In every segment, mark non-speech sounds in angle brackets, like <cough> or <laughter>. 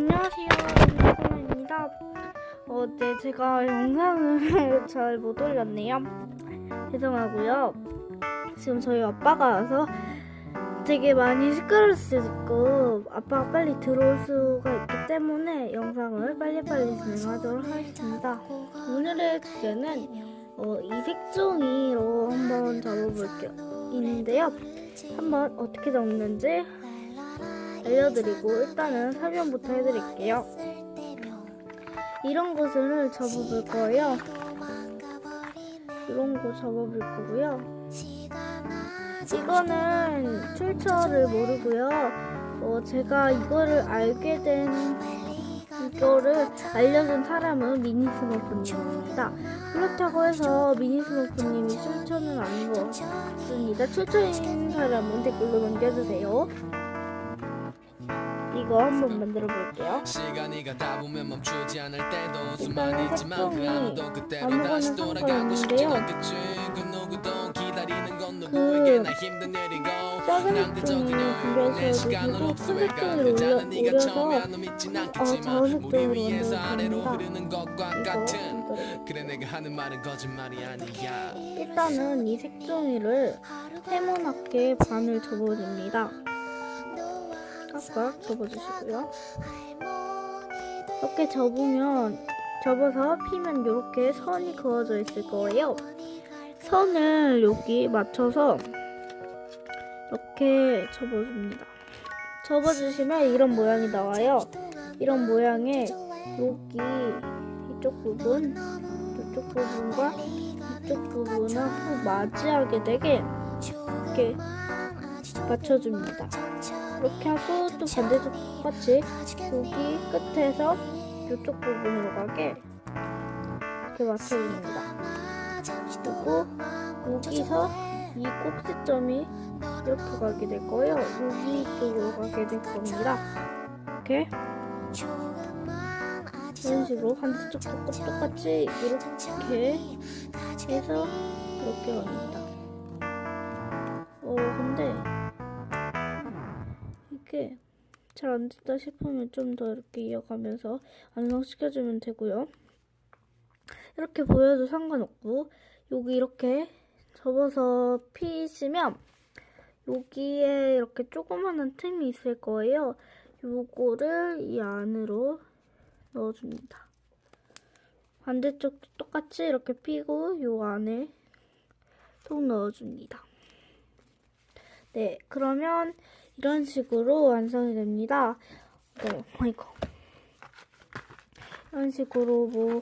안녕하세요. 민소입니다. 어, 네, 제가 영상을 <laughs> 잘 못 올렸네요. 죄송하고요. 지금 저희 아빠가 와서 되게 많이 시끄러울 수 있고 아빠가 빨리 들어올 수가 있기 때문에 영상을 빨리빨리 진행하도록 하겠습니다. 오늘의 주제는 어, 이색종이로 한번 잡아볼 게 있는데요. 한번 어떻게 잡는지 알려드리고 일단은 설명부터 해드릴게요. 이런 것을 접어볼 거예요. 이런 거 접어볼 거고요. 이거는 출처를 모르고요. 어, 제가 이거를 알게 된 이거를 알려준 사람은 미니스머프님입니다. 그렇다고 해서 미니스머프님이 출처는 아닌 것 같습니다. 출처인 사람은 댓글로 남겨주세요. 이거 한번 만들어 볼게요. 그 색종이 아무거나 상관없는데요. 그 일이고 작은 색종이 누구 흡수해 큰 색종이를 올려- 올려서 어, 작은 색종이로 만들었습니다. 이거 일단은 이 색종이를 세모나게 반을 접어줍니다. 깍깍 접어주시고요. 이렇게 접으면 접어서 피면 이렇게 선이 그어져 있을 거예요. 선을 여기 맞춰서 이렇게 접어줍니다. 접어주시면 이런 모양이 나와요. 이런 모양에 여기 이쪽 부분, 이쪽 부분과 이쪽 부분을 또 맞이하게 되게 이렇게 맞춰줍니다. 이렇게 하고 또 반대쪽 똑같이 여기 끝에서 이쪽 부분으로 가게 이렇게 맞춰줍니다. 그리고 여기서 이 꼭지점이 이렇게 가게 될 거예요. 여기 쪽으로 가게 될 겁니다. 이렇게 이런 식으로 반대쪽도 똑같이 이렇게 해서 이렇게 갑니다. 어 이게 잘 안 됐다 싶으면 좀 더 이렇게 이어가면서 완성시켜주면 되고요. 이렇게 보여도 상관없고 여기 이렇게 접어서 피시면 여기에 이렇게 조그마한 틈이 있을 거예요. 요거를 이 안으로 넣어줍니다. 반대쪽도 똑같이 이렇게 피고 요 안에 통 넣어줍니다. 네, 그러면 이런 식으로 완성이 됩니다. 네, 아이고. 이런 식으로 뭐,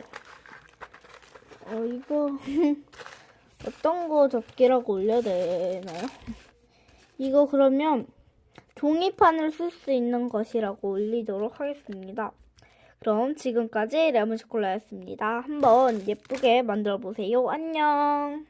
어, 이거, <laughs> 어떤 거 접기라고 올려야 되나요? 이거 그러면 종이판을 쓸 수 있는 것이라고 올리도록 하겠습니다. 그럼 지금까지 레몬초콜라였습니다. 한번 예쁘게 만들어 보세요. 안녕!